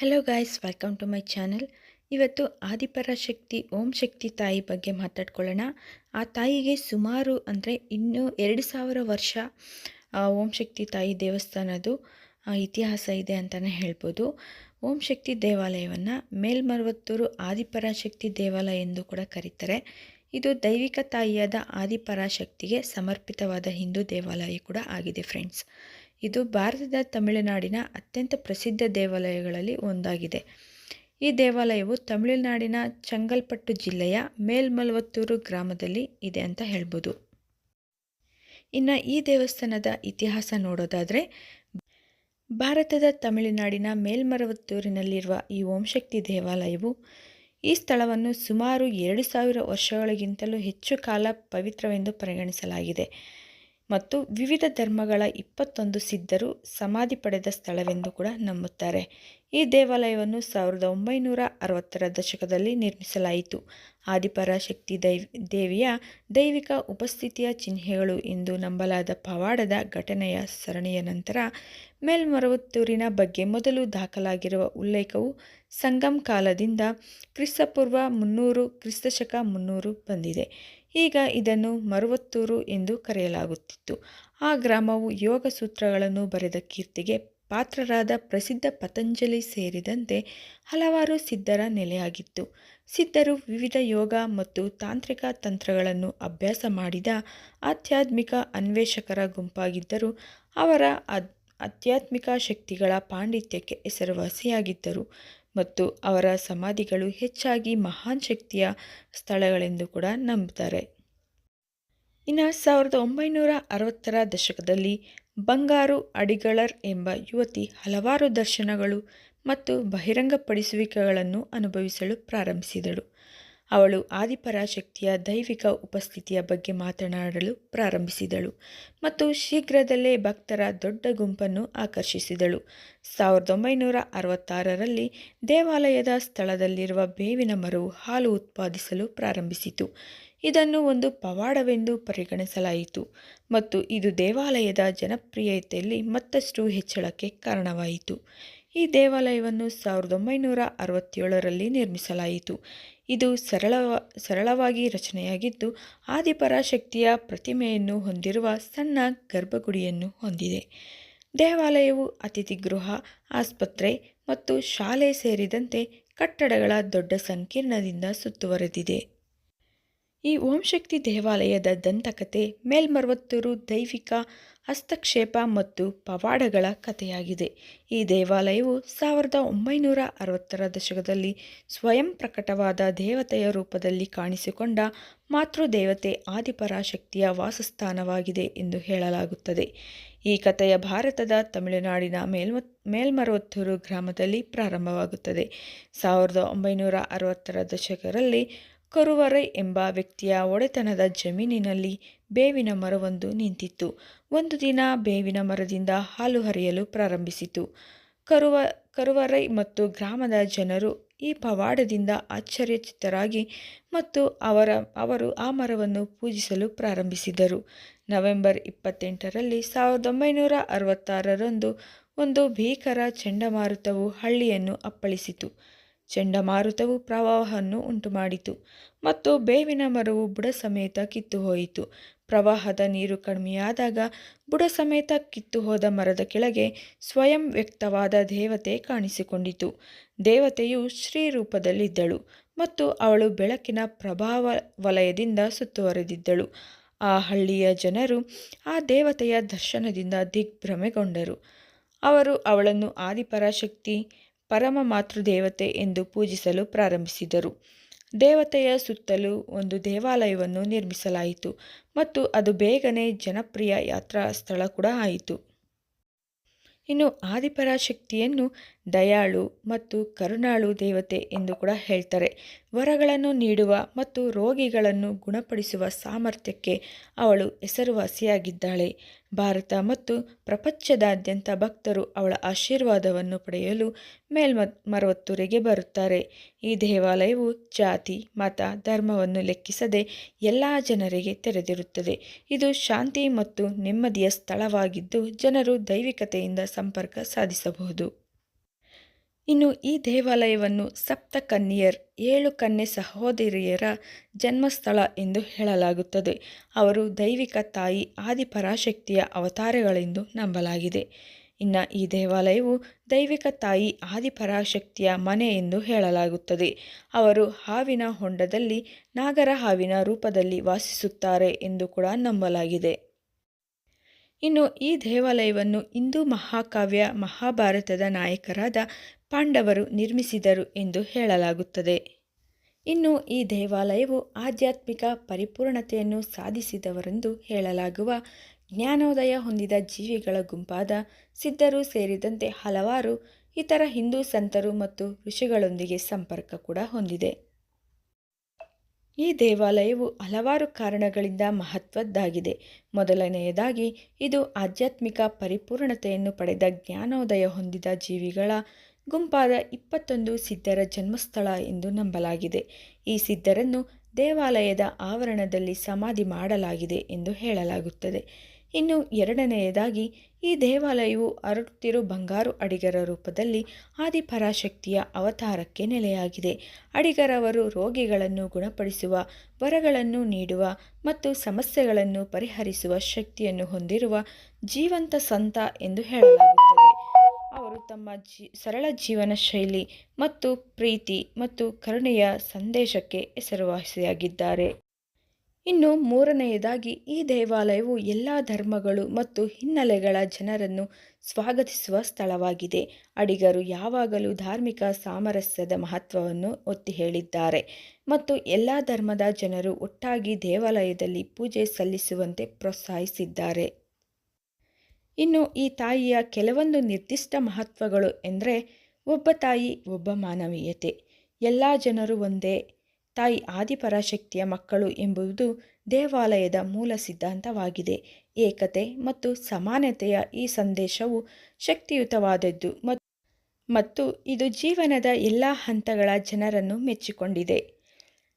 Hello guys welcome to my channel ಇವತ್ತು ಆದಿಪರಾಶಕ್ತಿ ಓಂ ಶಕ್ತಿ ತಾಯಿ ಬಗ್ಗೆ ಮಾತಾಡ್ಕೊಳ್ಳೋಣ. ಆ ತಾಯಿಗೆ ಸುಮಾರು ಅಂದರೆ ಇನ್ನೂ ಎರಡು ಸಾವಿರ ವರ್ಷ ಓಂ ಶಕ್ತಿ ತಾಯಿ ದೇವಸ್ಥಾನದ್ದು ಇತಿಹಾಸ ಇದೆ ಅಂತಲೇ ಹೇಳ್ಬೋದು. ಓಂ ಶಕ್ತಿ ದೇವಾಲಯವನ್ನು ಮೇಲ್ಮರವತ್ತೂರು ಆದಿಪರಾಶಕ್ತಿ ದೇವಾಲಯ ಎಂದು ಕೂಡ ಕರೀತಾರೆ. ಇದು ದೈವಿಕ ತಾಯಿಯಾದ ಆದಿಪರಾಶಕ್ತಿಗೆ ಸಮರ್ಪಿತವಾದ ಹಿಂದೂ ದೇವಾಲಯ ಕೂಡ ಆಗಿದೆ ಫ್ರೆಂಡ್ಸ್ ಇದು ಭಾರತದ ತಮಿಳುನಾಡಿನ ಅತ್ಯಂತ ಪ್ರಸಿದ್ಧ ದೇವಾಲಯಗಳಲ್ಲಿ ಒಂದಾಗಿದೆ. ಈ ದೇವಾಲಯವು ತಮಿಳುನಾಡಿನ ಚಂಗಲ್ಪಟ್ಟು ಜಿಲ್ಲೆಯ ಮೇಲ್ಮಲ್ವತ್ತೂರು ಗ್ರಾಮದಲ್ಲಿ ಇದೆ ಅಂತ ಹೇಳ್ಬೋದು. ಇನ್ನು ಈ ದೇವಸ್ಥಾನದ ಇತಿಹಾಸ ನೋಡೋದಾದರೆ, ಭಾರತದ ತಮಿಳುನಾಡಿನ ಮೇಲ್ಮರವತ್ತೂರಿನಲ್ಲಿರುವ ಈ ಓಂಶಕ್ತಿ ದೇವಾಲಯವು ಈ ಸ್ಥಳವನ್ನು ಸುಮಾರು ಎರಡು ಸಾವಿರ ವರ್ಷಗಳಿಗಿಂತಲೂ ಹೆಚ್ಚು ಕಾಲ ಪವಿತ್ರವೆಂದು ಪರಿಗಣಿಸಲಾಗಿದೆ. ಮತ್ತು ವಿವಿಧ ಧರ್ಮಗಳ ಇಪ್ಪತ್ತೊಂದು ಸಿದ್ಧರು ಸಮಾಧಿ ಪಡೆದ ಸ್ಥಳವೆಂದು ಕೂಡ ನಂಬುತ್ತಾರೆ. ಈ ದೇವಾಲಯವನ್ನು ಸಾವಿರದ ಒಂಬೈನೂರ ಅರವತ್ತರ ದಶಕದಲ್ಲಿ ನಿರ್ಮಿಸಲಾಯಿತು. ಆದಿಪರಾಶಕ್ತಿ ದೈವ್ ದೇವಿಯ ದೈವಿಕ ಉಪಸ್ಥಿತಿಯ ಚಿಹ್ನೆಗಳು ಎಂದು ನಂಬಲಾದ ಪವಾಡದ ಘಟನೆಯ ಸರಣಿಯ ನಂತರ ಮೇಲ್ಮರವತ್ತೂರಿನ ಬಗ್ಗೆ ಮೊದಲು ದಾಖಲಾಗಿರುವ ಉಲ್ಲೇಖವು ಸಂಗಮ್ ಕಾಲದಿಂದ ಕ್ರಿಸ್ತಪೂರ್ವ ಮುನ್ನೂರು, ಕ್ರಿಸ್ತಶಕ ಮುನ್ನೂರು ಬಂದಿದೆ. ಈಗ ಇದನ್ನು ಮರುವತ್ತೂರು ಎಂದು ಕರೆಯಲಾಗುತ್ತಿತ್ತು. ಆ ಗ್ರಾಮವು ಯೋಗ ಸೂತ್ರಗಳನ್ನು ಬರೆದ ಕೀರ್ತಿಗೆ ಪಾತ್ರರಾದ ಪ್ರಸಿದ್ಧ ಪತಂಜಲಿ ಸೇರಿದಂತೆ ಹಲವಾರು ಸಿದ್ಧರ ನೆಲೆಯಾಗಿತ್ತು. ಸಿದ್ಧರು ವಿವಿಧ ಯೋಗ ಮತ್ತು ತಾಂತ್ರಿಕ ತಂತ್ರಗಳನ್ನು ಅಭ್ಯಾಸ ಮಾಡಿದ ಆಧ್ಯಾತ್ಮಿಕ ಅನ್ವೇಷಕರ ಗುಂಪಾಗಿದ್ದರು. ಅವರ ಅಧ್ಯಾತ್ಮಿಕ ಶಕ್ತಿಗಳ ಪಾಂಡಿತ್ಯಕ್ಕೆ ಹೆಸರುವಾಸಿಯಾಗಿದ್ದರು. ಮತ್ತು ಅವರ ಸಮಾಧಿಗಳು ಹೆಚ್ಚಾಗಿ ಮಹಾನ್ ಶಕ್ತಿಯ ಸ್ಥಳಗಳೆಂದು ಕೂಡ ನಂಬುತ್ತಾರೆ. ಇನ್ನು ಸಾವಿರದ ಒಂಬೈನೂರ ಅರವತ್ತರ ದಶಕದಲ್ಲಿ ಬಂಗಾರು ಅಡಿಗಳರ್ ಎಂಬ ಯುವತಿ ಹಲವಾರು ದರ್ಶನಗಳು ಮತ್ತು ಬಹಿರಂಗಪಡಿಸುವಿಕೆಗಳನ್ನು ಅನುಭವಿಸಲು ಪ್ರಾರಂಭಿಸಿದಳು. ಅವಳು ಆದಿಪರಾಶಕ್ತಿಯ ದೈವಿಕ ಉಪಸ್ಥಿತಿಯ ಬಗ್ಗೆ ಮಾತನಾಡಲು ಪ್ರಾರಂಭಿಸಿದಳು ಮತ್ತು ಶೀಘ್ರದಲ್ಲೇ ಭಕ್ತರ ದೊಡ್ಡ ಗುಂಪನ್ನು ಆಕರ್ಷಿಸಿದಳು. ಸಾವಿರದ ಒಂಬೈನೂರ ಅರವತ್ತಾರರಲ್ಲಿ ದೇವಾಲಯದ ಸ್ಥಳದಲ್ಲಿರುವ ಬೇವಿನ ಮರವು ಹಾಲು ಉತ್ಪಾದಿಸಲು ಪ್ರಾರಂಭಿಸಿತು. ಇದನ್ನು ಒಂದು ಪವಾಡವೆಂದು ಪರಿಗಣಿಸಲಾಯಿತು ಮತ್ತು ಇದು ದೇವಾಲಯದ ಜನಪ್ರಿಯತೆಯಲ್ಲಿ ಮತ್ತಷ್ಟು ಹೆಚ್ಚಳಕ್ಕೆ ಕಾರಣವಾಯಿತು. ಈ ದೇವಾಲಯವನ್ನು ಸಾವಿರದ ಒಂಬೈನೂರ ಅರವತ್ತೇಳರಲ್ಲಿ ನಿರ್ಮಿಸಲಾಯಿತು. ಇದು ಸರಳ, ಸರಳವಾಗಿ ರಚನೆಯಾಗಿದ್ದು, ಆದಿಪರಾಶಕ್ತಿಯ ಪ್ರತಿಮೆಯನ್ನು ಹೊಂದಿರುವ ಸಣ್ಣ ಗರ್ಭಗುಡಿಯನ್ನು ಹೊಂದಿದೆ. ದೇವಾಲಯವು ಅತಿಥಿ ಗೃಹ, ಆಸ್ಪತ್ರೆ ಮತ್ತು ಶಾಲೆ ಸೇರಿದಂತೆ ಕಟ್ಟಡಗಳ ದೊಡ್ಡ ಸಂಕೀರ್ಣದಿಂದ ಸುತ್ತುವರೆದಿದೆ. ಈ ಓಂಶಕ್ತಿ ದೇವಾಲಯದ ದಂತಕತೆ ಮೇಲ್ಮರವತ್ತೂರು ದೈವಿಕ ಹಸ್ತಕ್ಷೇಪ ಮತ್ತು ಪವಾಡಗಳ ಕಥೆಯಾಗಿದೆ. ಈ ದೇವಾಲಯವು ಸಾವಿರದ ಒಂಬೈನೂರ ಅರವತ್ತರ ದಶಕದಲ್ಲಿ ಸ್ವಯಂ ಪ್ರಕಟವಾದ ದೇವತೆಯ ರೂಪದಲ್ಲಿ ಕಾಣಿಸಿಕೊಂಡ ಮಾತೃದೇವತೆ ಆದಿಪರಾಶಕ್ತಿಯ ವಾಸಸ್ಥಾನವಾಗಿದೆ ಎಂದು ಹೇಳಲಾಗುತ್ತದೆ. ಈ ಕಥೆಯ ಭಾರತದ ತಮಿಳುನಾಡಿನ ಮೇಲ್ಮ ಮೇಲ್ಮರವತ್ತೂರು ಗ್ರಾಮದಲ್ಲಿ ಪ್ರಾರಂಭವಾಗುತ್ತದೆ. ಸಾವಿರದ ಒಂಬೈನೂರ ಅರವತ್ತರ ದಶಕದಲ್ಲಿ ಕರುವರೈ ಎಂಬ ವ್ಯಕ್ತಿಯ ಒಡೆತನದ ಜಮೀನಿನಲ್ಲಿ ಬೇವಿನ ಮರವೊಂದು ನಿಂತಿತ್ತು. ಒಂದು ದಿನ ಬೇವಿನ ಮರದಿಂದ ಹಾಲು ಹರಿಯಲು ಪ್ರಾರಂಭಿಸಿತು. ಕರುವ, ಕರುವರೈ ಮತ್ತು ಗ್ರಾಮದ ಜನರು ಈ ಪವಾಡದಿಂದ ಆಶ್ಚರ್ಯಚಿತ್ತರಾಗಿ ಮತ್ತು ಅವರ, ಅವರು ಆ ಮರವನ್ನು ಪೂಜಿಸಲು ಪ್ರಾರಂಭಿಸಿದರು. ನವೆಂಬರ್ ಇಪ್ಪತ್ತೆಂಟರಲ್ಲಿ ಸಾವಿರದ ಒಂಬೈನೂರ ಅರವತ್ತಾರರಂದು ಒಂದು ಭೀಕರ ಚಂಡಮಾರುತವು ಹಳ್ಳಿಯನ್ನು ಅಪ್ಪಳಿಸಿತು. ಚಂಡಮಾರುತವು ಪ್ರವಾಹವನ್ನು ಉಂಟುಮಾಡಿತು ಮತ್ತು ಬೇವಿನ ಮರವು ಬುಡ ಸಮೇತ ಕಿತ್ತು ಹೋಯಿತು ಪ್ರವಾಹದ ನೀರು ಕಡಿಮೆಯಾದಾಗ ಬುಡ ಸಮೇತ ಕಿತ್ತು ಹೋದ ಮರದ ಕೆಳಗೆ ಸ್ವಯಂ ವ್ಯಕ್ತವಾದ ದೇವತೆ ಕಾಣಿಸಿಕೊಂಡಿತು. ದೇವತೆಯು ಶ್ರೀ ರೂಪದಲ್ಲಿದ್ದಳು ಮತ್ತು ಅವಳು ಬೆಳಕಿನ ಪ್ರಭಾವ ವಲಯದಿಂದ ಸುತ್ತುವರೆದಿದ್ದಳು. ಆ ಹಳ್ಳಿಯ ಜನರು ಆ ದೇವತೆಯ ದರ್ಶನದಿಂದ ದಿಗ್ಭ್ರಮೆಗೊಂಡರು. ಅವರು ಅವಳನ್ನು ಆದಿಪರಾಶಕ್ತಿ ಪರಮ ಮಾತೃದೇವತೆ ಎಂದು ಪೂಜಿಸಲು ಪ್ರಾರಂಭಿಸಿದರು. ದೇವತೆಯ ಸುತ್ತಲೂ ಒಂದು ದೇವಾಲಯವನ್ನು ನಿರ್ಮಿಸಲಾಯಿತು ಮತ್ತು ಅದು ಬೇಗನೆ ಜನಪ್ರಿಯ ಯಾತ್ರಾ ಸ್ಥಳ ಕೂಡ ಆಯಿತು. ಇನ್ನು ಆದಿಪರಾಶಕ್ತಿಯನ್ನು ದಯಾಳು ಮತ್ತು ಕರುಣಾಳು ದೇವತೆ ಎಂದು ಕೂಡ ಹೇಳ್ತಾರೆ. ವರಗಳನ್ನು ನೀಡುವ ಮತ್ತು ರೋಗಿಗಳನ್ನು ಗುಣಪಡಿಸುವ ಸಾಮರ್ಥ್ಯಕ್ಕೆ ಅವಳು ಹೆಸರುವಾಸಿಯಾಗಿದ್ದಾಳೆ. ಭಾರತ ಮತ್ತು ಪ್ರಪಂಚದಾದ್ಯಂತ ಭಕ್ತರು ಅವಳ ಆಶೀರ್ವಾದವನ್ನು ಪಡೆಯಲು ಮೇಲ್ಮ ಮರವತ್ತೂರಿಗೆ ಬರುತ್ತಾರೆ. ಈ ದೇವಾಲಯವು ಜಾತಿ, ಮತ, ಧರ್ಮವನ್ನು ಲೆಕ್ಕಿಸದೆ ಎಲ್ಲ ಜನರಿಗೆ ತೆರೆದಿರುತ್ತದೆ. ಇದು ಶಾಂತಿ ಮತ್ತು ನೆಮ್ಮದಿಯ ಸ್ಥಳವಾಗಿದ್ದು ಜನರು ದೈವಿಕತೆಯಿಂದ ಸಂಪರ್ಕ ಸಾಧಿಸಬಹುದು. ಇನ್ನು ಈ ದೇವಾಲಯವನ್ನು ಸಪ್ತ ಕನ್ಯರ್ ಏಳು ಕನ್ಯೆ ಸಹೋದರಿಯರ ಜನ್ಮಸ್ಥಳ ಎಂದು ಹೇಳಲಾಗುತ್ತದೆ. ಅವರು ದೈವಿಕ ತಾಯಿ ಆದಿಪರಾಶಕ್ತಿಯ ಅವತಾರಗಳೆಂದು ನಂಬಲಾಗಿದೆ. ಇನ್ನು ಈ ದೇವಾಲಯವು ದೈವಿಕ ತಾಯಿ ಆದಿಪರಾಶಕ್ತಿಯ ಮನೆ ಎಂದು ಹೇಳಲಾಗುತ್ತದೆ. ಅವರು ಹಾವಿನ ಹೊಂಡದಲ್ಲಿ, ನಾಗರ ಹಾವಿನ ರೂಪದಲ್ಲಿ ವಾಸಿಸುತ್ತಾರೆ ಎಂದು ಕೂಡ ನಂಬಲಾಗಿದೆ. ಇನ್ನು ಈ ದೇವಾಲಯವನ್ನು ಹಿಂದೂ ಮಹಾಕಾವ್ಯ ಮಹಾಭಾರತದ ನಾಯಕರಾದ ಪಾಂಡವರು ನಿರ್ಮಿಸಿದರು ಎಂದು ಹೇಳಲಾಗುತ್ತದೆ. ಇನ್ನು ಈ ದೇವಾಲಯವು ಆಧ್ಯಾತ್ಮಿಕ ಪರಿಪೂರ್ಣತೆಯನ್ನು ಸಾಧಿಸಿದವರೆಂದು ಹೇಳಲಾಗುವ ಜ್ಞಾನೋದಯ ಹೊಂದಿದ ಜೀವಿಗಳ ಗುಂಪಾದ ಸಿದ್ಧರು ಸೇರಿದಂತೆ ಹಲವಾರು ಇತರ ಹಿಂದೂ ಸಂತರು ಮತ್ತು ಋಷಿಗಳೊಂದಿಗೆ ಸಂಪರ್ಕ ಕೂಡ ಹೊಂದಿದೆ. ಈ ದೇವಾಲಯವು ಹಲವಾರು ಕಾರಣಗಳಿಂದ ಮಹತ್ವದ್ದಾಗಿದೆ. ಮೊದಲನೆಯದಾಗಿ, ಇದು ಆಧ್ಯಾತ್ಮಿಕ ಪರಿಪೂರ್ಣತೆಯನ್ನು ಪಡೆದ ಜ್ಞಾನೋದಯ ಹೊಂದಿದ ಜೀವಿಗಳ ಗುಂಪಾದ ಇಪ್ಪತ್ತೊಂದು ಸಿದ್ಧರ ಜನ್ಮಸ್ಥಳ ಎಂದು ನಂಬಲಾಗಿದೆ. ಈ ಸಿದ್ಧರನ್ನು ದೇವಾಲಯದ ಆವರಣದಲ್ಲಿ ಸಮಾಧಿ ಮಾಡಲಾಗಿದೆ ಎಂದು ಹೇಳಲಾಗುತ್ತದೆ. ಇನ್ನು ಎರಡನೆಯದಾಗಿ, ಈ ದೇವಾಲಯವು ಅರಳುತ್ತಿರೋ ಬಂಗಾರು ಅಡಿಗರ ರೂಪದಲ್ಲಿ ಆದಿಪರಾಶಕ್ತಿಯ ಅವತಾರಕ್ಕೆ ನೆಲೆಯಾಗಿದೆ. ಅಡಿಗರವರು ರೋಗಿಗಳನ್ನು ಗುಣಪಡಿಸುವ, ವರಗಳನ್ನು ನೀಡುವ ಮತ್ತು ಸಮಸ್ಯೆಗಳನ್ನು ಪರಿಹರಿಸುವ ಶಕ್ತಿಯನ್ನು ಹೊಂದಿರುವ ಜೀವಂತ ಸಂತ ಎಂದು ಹೇಳಲಾಗುತ್ತದೆ. ಅವರು ತಮ್ಮ ಜಿ, ಸರಳ ಜೀವನ ಶೈಲಿ ಮತ್ತು ಪ್ರೀತಿ ಮತ್ತು ಕರುಣೆಯ ಸಂದೇಶಕ್ಕೆ ಹೆಸರುವಾಸಿಯಾಗಿದ್ದಾರೆ. ಇನ್ನು ಮೂರನೆಯದಾಗಿ, ಈ ದೇವಾಲಯವು ಎಲ್ಲ ಧರ್ಮಗಳು ಮತ್ತು ಹಿನ್ನೆಲೆಗಳ ಜನರನ್ನು ಸ್ವಾಗತಿಸುವ ಸ್ಥಳವಾಗಿದೆ. ಅಡಿಗರು ಯಾವಾಗಲೂ ಧಾರ್ಮಿಕ ಸಾಮರಸ್ಯದ ಮಹತ್ವವನ್ನು ಒತ್ತಿ ಹೇಳಿದ್ದಾರೆ ಮತ್ತು ಎಲ್ಲ ಧರ್ಮದ ಜನರು ಒಟ್ಟಾಗಿ ದೇವಾಲಯದಲ್ಲಿ ಪೂಜೆ ಸಲ್ಲಿಸುವಂತೆ ಪ್ರೋತ್ಸಾಹಿಸಿದ್ದಾರೆ. ಇನ್ನು ಈ ತಾಯಿಯ ಕೆಲವೊಂದು ನಿರ್ದಿಷ್ಟ ಮಹತ್ವಗಳು ಎಂದರೆ ಒಬ್ಬ ತಾಯಿ ಒಬ್ಬ ಮಾನವೀಯತೆ. ಎಲ್ಲ ಜನರು ಒಂದೇ ತಾಯಿ ಆದಿಪರಾಶಕ್ತಿಯ ಮಕ್ಕಳು ಎಂಬುದು ದೇವಾಲಯದ ಮೂಲ ಸಿದ್ಧಾಂತವಾಗಿದೆ. ಏಕತೆ ಮತ್ತು ಸಮಾನತೆಯ ಈ ಸಂದೇಶವು ಶಕ್ತಿಯುತವಾದದ್ದು ಮತ್ತು ಇದು ಜೀವನದ ಎಲ್ಲ ಹಂತಗಳ ಜನರನ್ನು ಮೆಚ್ಚಿಕೊಂಡಿದೆ.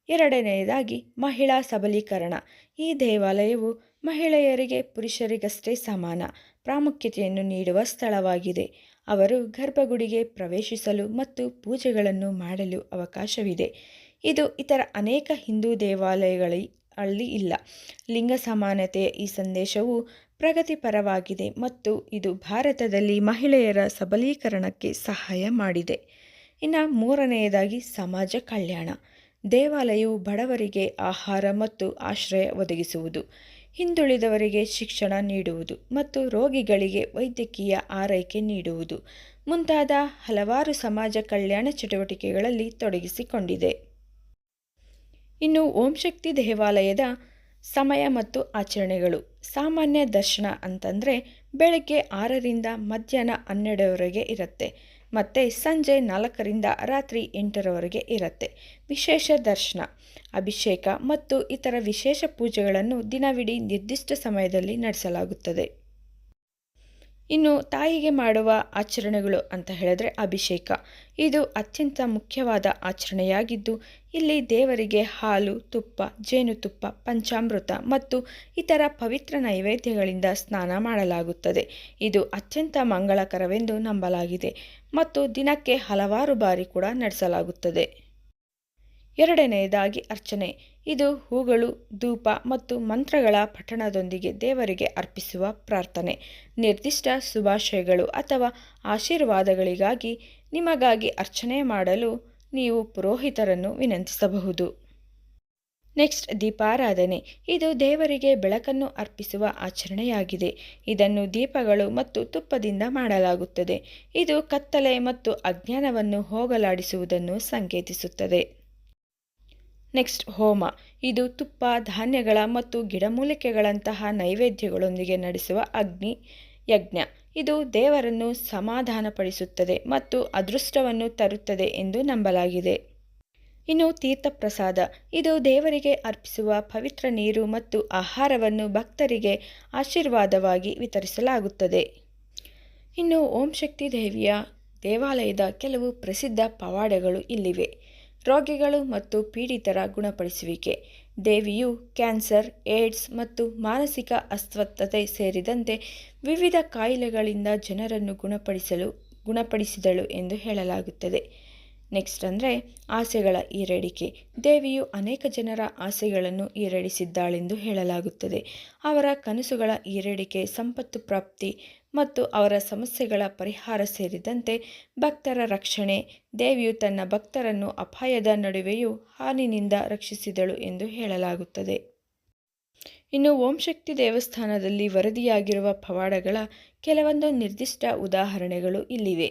ಎರಡನೆಯದಾಗಿ ಮಹಿಳಾ ಸಬಲೀಕರಣ. ಈ ದೇವಾಲಯವು ಮಹಿಳೆಯರಿಗೆ ಪುರುಷರಿಗಷ್ಟೇ ಸಮಾನ. ಪ್ರಾಮುಖ್ಯತೆಯನ್ನು ನೀಡುವ ಸ್ಥಳವಾಗಿದೆ. ಅವರು ಗರ್ಭಗುಡಿಗೆ ಪ್ರವೇಶಿಸಲು ಮತ್ತು ಪೂಜೆಗಳನ್ನು ಮಾಡಲು ಅವಕಾಶವಿದೆ. ಇದು ಇತರ ಅನೇಕ ಹಿಂದೂ ದೇವಾಲಯಗಳಲ್ಲಿ ಇಲ್ಲ. ಲಿಂಗ ಸಮಾನತೆಯ ಈ ಸಂದೇಶವು ಪ್ರಗತಿಪರವಾಗಿದೆ ಮತ್ತು ಇದು ಭಾರತದಲ್ಲಿ ಮಹಿಳೆಯರ ಸಬಲೀಕರಣಕ್ಕೆ ಸಹಾಯ ಮಾಡಿದೆ. ಇನ್ನು ಮೂರನೆಯದಾಗಿ ಸಮಾಜ ಕಲ್ಯಾಣ. ದೇವಾಲಯವು ಬಡವರಿಗೆ ಆಹಾರ ಮತ್ತು ಆಶ್ರಯ ಒದಗಿಸುವುದು. ಹಿಂದುಳಿದವರಿಗೆ ಶಿಕ್ಷಣ ನೀಡುವುದು ಮತ್ತು ರೋಗಿಗಳಿಗೆ ವೈದ್ಯಕೀಯ ಆರೈಕೆ ನೀಡುವುದು. ಮುಂತಾದ ಹಲವಾರು ಸಮಾಜ ಕಲ್ಯಾಣ ಚಟುವಟಿಕೆಗಳಲ್ಲಿ ತೊಡಗಿಸಿಕೊಂಡಿದೆ. ಇನ್ನು ಓಂ ಶಕ್ತಿ ದೇವಾಲಯದ ಸಮಯ ಮತ್ತು ಆಚರಣೆಗಳು. ಸಾಮಾನ್ಯ ದರ್ಶನ ಅಂತಂದರೆ ಬೆಳಗ್ಗೆ ಆರರಿಂದ ಮಧ್ಯಾಹ್ನ ಹನ್ನೆರಡರವರೆಗೆ ಇರುತ್ತೆ. ಮತ್ತು ಸಂಜೆ ನಾಲ್ಕರಿಂದ ರಾತ್ರಿ ಎಂಟರವರೆಗೆ ಇರುತ್ತೆ. ವಿಶೇಷ ದರ್ಶನ, ಅಭಿಷೇಕ ಮತ್ತು ಇತರ ವಿಶೇಷ ಪೂಜೆಗಳನ್ನು ದಿನವಿಡೀ ನಿರ್ದಿಷ್ಟ ಸಮಯದಲ್ಲಿ ನಡೆಸಲಾಗುತ್ತದೆ. ಇನ್ನು ತಾಯಿಗೆ ಮಾಡುವ ಆಚರಣೆಗಳು ಅಂತ ಹೇಳಿದ್ರೆ ಅಭಿಷೇಕ. ಇದು ಅತ್ಯಂತ ಮುಖ್ಯವಾದ ಆಚರಣೆಯಾಗಿದ್ದು, ಇಲ್ಲಿ ದೇವರಿಗೆ ಹಾಲು, ತುಪ್ಪ ಜೇನುತುಪ್ಪ ಪಂಚಾಮೃತ ಮತ್ತು ಇತರ ಪವಿತ್ರ ನೈವೇದ್ಯಗಳಿಂದ ಸ್ನಾನ ಮಾಡಲಾಗುತ್ತದೆ. ಇದು ಅತ್ಯಂತ ಮಂಗಳಕರವೆಂದು ನಂಬಲಾಗಿದೆ ಮತ್ತು ದಿನಕ್ಕೆ ಹಲವಾರು ಬಾರಿ ಕೂಡ ನಡೆಸಲಾಗುತ್ತದೆ. ಎರಡನೆಯದಾಗಿ ಅರ್ಚನೆ. ಇದು ಹೂಗಳು, ಧೂಪ ಮತ್ತು ಮಂತ್ರಗಳ ಪಠಣದೊಂದಿಗೆ ದೇವರಿಗೆ ಅರ್ಪಿಸುವ ಪ್ರಾರ್ಥನೆ. ನಿರ್ದಿಷ್ಟ ಶುಭಾಶಯಗಳು ಅಥವಾ ಆಶೀರ್ವಾದಗಳಿಗಾಗಿ ನಿಮಗಾಗಿ ಅರ್ಚನೆ ಮಾಡಲು ನೀವು ಪುರೋಹಿತರನ್ನು ವಿನಂತಿಸಬಹುದು. ನೆಕ್ಸ್ಟ್, ದೀಪಾರಾಧನೆ. ಇದು ದೇವರಿಗೆ ಬೆಳಕನ್ನು ಅರ್ಪಿಸುವ ಆಚರಣೆಯಾಗಿದೆ. ಇದನ್ನು ದೀಪಗಳು ಮತ್ತು ತುಪ್ಪದಿಂದ ಮಾಡಲಾಗುತ್ತದೆ. ಇದು ಕತ್ತಲೆ ಮತ್ತು ಅಜ್ಞಾನವನ್ನು ಹೋಗಲಾಡಿಸುವುದನ್ನು ಸಂಕೇತಿಸುತ್ತದೆ. ನೆಕ್ಸ್ಟ್ ಹೋಮ. ಇದು ತುಪ್ಪ, ಧಾನ್ಯಗಳ ಮತ್ತು ಗಿಡಮೂಲಿಕೆಗಳಂತಹ ನೈವೇದ್ಯಗಳೊಂದಿಗೆ ನಡೆಸುವ ಅಗ್ನಿ ಯಜ್ಞ. ಇದು ದೇವರನ್ನು ಸಮಾಧಾನಪಡಿಸುತ್ತದೆ ಮತ್ತು ಅದೃಷ್ಟವನ್ನು ತರುತ್ತದೆ ಎಂದು ನಂಬಲಾಗಿದೆ. ಇನ್ನು ತೀರ್ಥಪ್ರಸಾದ. ಇದು ದೇವರಿಗೆ ಅರ್ಪಿಸುವ ಪವಿತ್ರ ನೀರು ಮತ್ತು ಆಹಾರವನ್ನು ಭಕ್ತರಿಗೆ ಆಶೀರ್ವಾದವಾಗಿ ವಿತರಿಸಲಾಗುತ್ತದೆ. ಇನ್ನು ಓಂ ಶಕ್ತಿ ದೇವಿಯ ದೇವಾಲಯದ ಕೆಲವು ಪ್ರಸಿದ್ಧ ಪವಾಡಗಳು ಇಲ್ಲಿವೆ. ರೋಗಿಗಳು ಮತ್ತು ಪೀಡಿತರ ಗುಣಪಡಿಸುವಿಕೆ. ದೇವಿಯು ಕ್ಯಾನ್ಸರ್, ಏಡ್ಸ್ ಮತ್ತು ಮಾನಸಿಕ ಅಸ್ವಸ್ಥತೆ ಸೇರಿದಂತೆ ವಿವಿಧ ಕಾಯಿಲೆಗಳಿಂದ ಜನರನ್ನು ಗುಣಪಡಿಸಲು, ಗುಣಪಡಿಸಿದಳು ಎಂದು ಹೇಳಲಾಗುತ್ತದೆ. ನೆಕ್ಸ್ಟ್ ಅಂದರೆ ಆಸೆಗಳ ಈರೇಡಿಕೆ ದೇವಿಯು ಅನೇಕ ಜನರ ಆಸೆಗಳನ್ನು ಈರೇಡಿಸಿದ್ದಾಳೆಂದು ಹೇಳಲಾಗುತ್ತದೆ. ಅವರ ಕನಸುಗಳ ಈರೇಡಿಕೆ ಸಂಪತ್ತು ಪ್ರಾಪ್ತಿ ಮತ್ತು ಅವರ ಸಮಸ್ಯೆಗಳ ಪರಿಹಾರ ಸೇರಿದಂತೆ ಭಕ್ತರ ರಕ್ಷಣೆ, ದೇವಿಯು ತನ್ನ ಭಕ್ತರನ್ನು ಅಪಾಯದ ನಡುವೆಯೂ ಹಾನಿನಿಂದ ರಕ್ಷಿಸಿದಳು ಎಂದು ಹೇಳಲಾಗುತ್ತದೆ. ಇನ್ನು ಓಂ ಶಕ್ತಿ ದೇವಸ್ಥಾನದಲ್ಲಿ ವರದಿಯಾಗಿರುವ ಪವಾಡಗಳ ಕೆಲವೊಂದು ನಿರ್ದಿಷ್ಟ ಉದಾಹರಣೆಗಳು ಇಲ್ಲಿವೆ.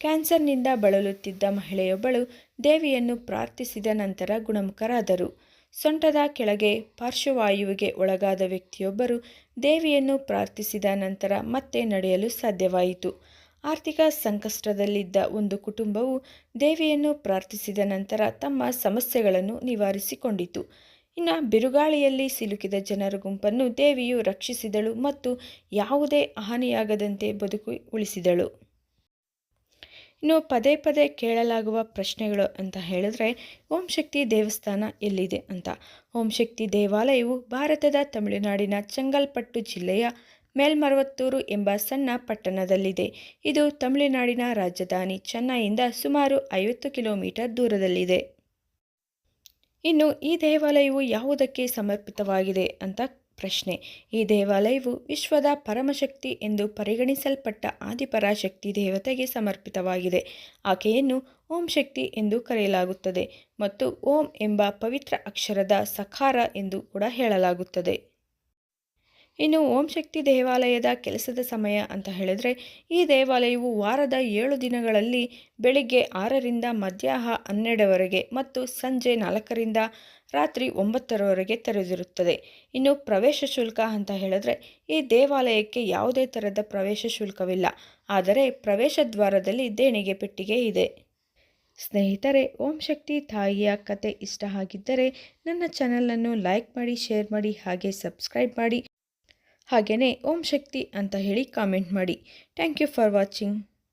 ಕ್ಯಾನ್ಸರ್ನಿಂದ ಬಳಲುತ್ತಿದ್ದ ಮಹಿಳೆಯೊಬ್ಬಳು ದೇವಿಯನ್ನು ಪ್ರಾರ್ಥಿಸಿದ ನಂತರ ಗುಣಮುಖರಾದರು. ಸೊಂಟದ ಕೆಳಗೆ ಪಾರ್ಶ್ವವಾಯುವಿಗೆ ಒಳಗಾದ ವ್ಯಕ್ತಿಯೊಬ್ಬರು ದೇವಿಯನ್ನು ಪ್ರಾರ್ಥಿಸಿದ ನಂತರ ಮತ್ತೆ ನಡೆಯಲು ಸಾಧ್ಯವಾಯಿತು. ಆರ್ಥಿಕ ಸಂಕಷ್ಟದಲ್ಲಿದ್ದ ಒಂದು ಕುಟುಂಬವು ದೇವಿಯನ್ನು ಪ್ರಾರ್ಥಿಸಿದ ನಂತರ ತಮ್ಮ ಸಮಸ್ಯೆಗಳನ್ನು ನಿವಾರಿಸಿಕೊಂಡಿತು. ಇನ್ನು ಬಿರುಗಾಳಿಯಲ್ಲಿ ಸಿಲುಕಿದ ಜನರ ಗುಂಪನ್ನು ದೇವಿಯು ರಕ್ಷಿಸಿದಳು ಮತ್ತು ಯಾವುದೇ ಹಾನಿಯಾಗದಂತೆ ಬದುಕು ಉಳಿಸಿದಳು. ಇನ್ನು ಪದೇ ಪದೇ ಕೇಳಲಾಗುವ ಪ್ರಶ್ನೆಗಳು ಅಂತ ಹೇಳಿದ್ರೆ, ಓಂ ಶಕ್ತಿ ದೇವಸ್ಥಾನ ಎಲ್ಲಿದೆ ಅಂತ. ಓಂ ಶಕ್ತಿ ದೇವಾಲಯವು ಭಾರತದ ತಮಿಳುನಾಡಿನ ಚಂಗಲ್ಪಟ್ಟು ಜಿಲ್ಲೆಯ ಮೇಲ್ಮರವತ್ತೂರು ಎಂಬ ಸಣ್ಣ ಪಟ್ಟಣದಲ್ಲಿದೆ. ಇದು ತಮಿಳುನಾಡಿನ ರಾಜಧಾನಿ ಚೆನ್ನೈಯಿಂದ ಸುಮಾರು ಐವತ್ತು ಕಿಲೋಮೀಟರ್ ದೂರದಲ್ಲಿದೆ. ಇನ್ನು ಈ ದೇವಾಲಯವು ಯಾವುದಕ್ಕೆ ಸಮರ್ಪಿತವಾಗಿದೆ ಅಂತ ಪ್ರಶ್ನೆ. ಈ ದೇವಾಲಯವು ವಿಶ್ವದ ಪರಮಶಕ್ತಿ ಎಂದು ಪರಿಗಣಿಸಲ್ಪಟ್ಟ ಆದಿಪರಾಶಕ್ತಿ ದೇವತೆಗೆ ಸಮರ್ಪಿತವಾಗಿದೆ. ಆಕೆಯನ್ನು ಓಂ ಶಕ್ತಿ ಎಂದು ಕರೆಯಲಾಗುತ್ತದೆ ಮತ್ತು ಓಂ ಎಂಬ ಪವಿತ್ರ ಅಕ್ಷರದ ಸಖಾರ ಎಂದು ಕೂಡ ಹೇಳಲಾಗುತ್ತದೆ. ಇನ್ನು ಓಂ ಶಕ್ತಿ ದೇವಾಲಯದ ಕೆಲಸದ ಸಮಯ ಅಂತ ಹೇಳಿದರೆ, ಈ ದೇವಾಲಯವು ವಾರದ ಏಳು ದಿನಗಳಲ್ಲಿ ಬೆಳಿಗ್ಗೆ ಆರರಿಂದ ಮಧ್ಯಾಹ್ನ ಹನ್ನೆರಡವರೆಗೆ ಮತ್ತು ಸಂಜೆ ನಾಲ್ಕರಿಂದ ರಾತ್ರಿ ಒಂಬತ್ತರವರೆಗೆ ತೆರೆದಿರುತ್ತದೆ. ಇನ್ನು ಪ್ರವೇಶ ಶುಲ್ಕ ಅಂತ ಹೇಳಿದ್ರೆ, ಈ ದೇವಾಲಯಕ್ಕೆ ಯಾವುದೇ ಥರದ ಪ್ರವೇಶ ಶುಲ್ಕವಿಲ್ಲ. ಆದರೆ ಪ್ರವೇಶ ದ್ವಾರದಲ್ಲಿ ದೇಣಿಗೆ ಪೆಟ್ಟಿಗೆ ಇದೆ. ಸ್ನೇಹಿತರೆ, ಓಂ ಶಕ್ತಿ ತಾಯಿಯ ಕತೆ ಇಷ್ಟ ಆಗಿದ್ದರೆ ನನ್ನ ಚಾನಲನ್ನು ಲೈಕ್ ಮಾಡಿ ಶೇರ್ ಮಾಡಿ, ಹಾಗೆ ಸಬ್ಸ್ಕ್ರೈಬ್ ಮಾಡಿ. ಹಾಗೆಯೇ ಓಂ ಶಕ್ತಿ ಅಂತ ಹೇಳಿ ಕಾಮೆಂಟ್ ಮಾಡಿ. Thank you for watching